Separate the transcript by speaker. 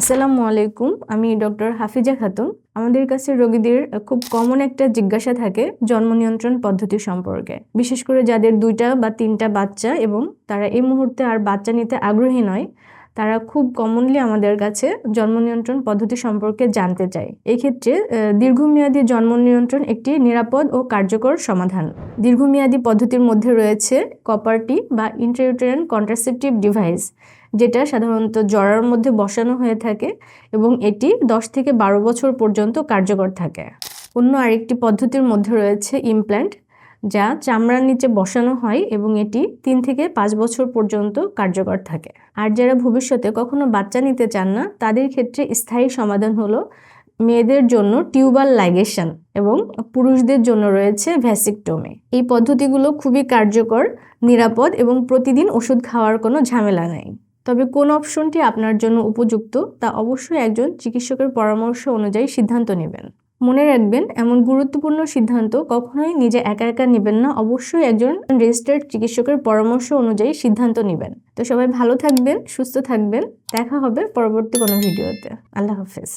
Speaker 1: আসসালামু আলাইকুম, আমি ডক্টর হাফিজা খাতুন। আমাদের কাছে রোগীদের খুব কমন একটা জিজ্ঞাসা থাকে জন্ম নিয়ন্ত্রণ পদ্ধতি সম্পর্কে। বিশেষ করে যাদের দুইটা বা তিনটা বাচ্চা এবং তারা এই মুহূর্তে আর বাচ্চা নিতে আগ্রহী নয় তারা খুব কমনলি আমাদের কাছে জন্ম নিয়ন্ত্রণ পদ্ধতি সম্পর্কে জানতে চায়। এক্ষেত্রে দীর্ঘমেয়াদী জন্ম নিয়ন্ত্রণ একটি নিরাপদ ও কার্যকর সমাধান। দীর্ঘমেয়াদী পদ্ধতির মধ্যে রয়েছে কপারটি বা ইন্টারইউটেরান কন্ট্রাসেপটিভ ডিভাইস যেটা সাধারণত জরার মধ্যে বসানো হয়ে থাকে এবং এটি দশ থেকে বারো বছর পর্যন্ত কার্যকর থাকে। অন্য আরেকটি পদ্ধতির মধ্যে রয়েছে ইমপ্ল্যান্ট যা চামড়ার নিচে বসানো হয় এবং এটি তিন থেকে পাঁচ বছর পর্যন্ত কার্যকর থাকে। আর যারা ভবিষ্যতে কখনো বাচ্চা নিতে চান না, তাদের ক্ষেত্রে স্থায়ী সমাধান হলো মেয়েদের জন্য টিউবাল লাইগেশন এবং পুরুষদের জন্য রয়েছে ভ্যাসিকটোমি। এই পদ্ধতিগুলো খুবই কার্যকর, নিরাপদ এবং প্রতিদিন ওষুধ খাওয়ার কোনো ঝামেলা নেই। তবে কোন অপশনটি আপনার জন্য উপযুক্ত তা অবশ্যই একজন চিকিৎসকের পরামর্শ অনুযায়ী সিদ্ধান্ত নেবেন। মনে রাখবেন, এমন গুরুত্বপূর্ণ সিদ্ধান্ত কখনোই নিজে একা একা নেবেন না। অবশ্যই একজন রেজিস্টার্ড চিকিৎসকের পরামর্শ অনুযায়ী সিদ্ধান্ত নেবেন। তো সবাই ভালো থাকবেন, সুস্থ থাকবেন। দেখা হবে পরবর্তী কোনো ভিডিওতে। আল্লাহ হাফেজ।